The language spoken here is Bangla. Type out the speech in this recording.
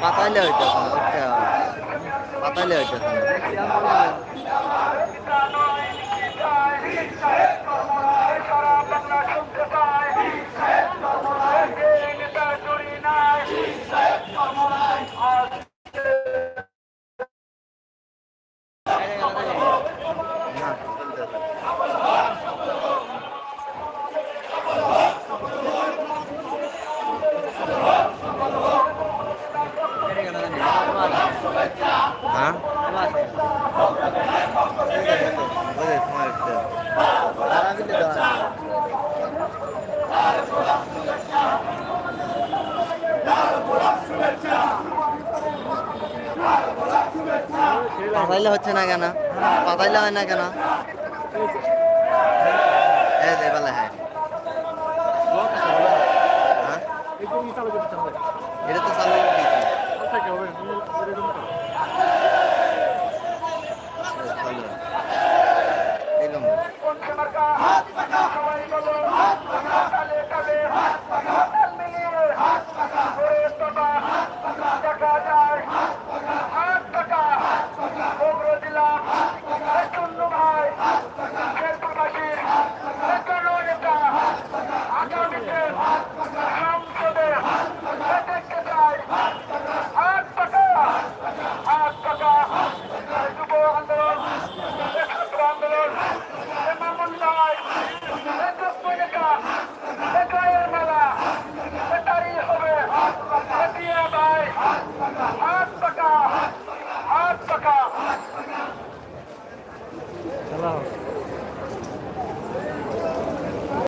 পাতাইলে হইতেছে না বুঝতে পাতাইলে হইতেছে পাতাইলে হচ্ছে না কেন? পাতাইলে হয় না কেন? হ্যাঁ? এটা তো চালু আল্লাহ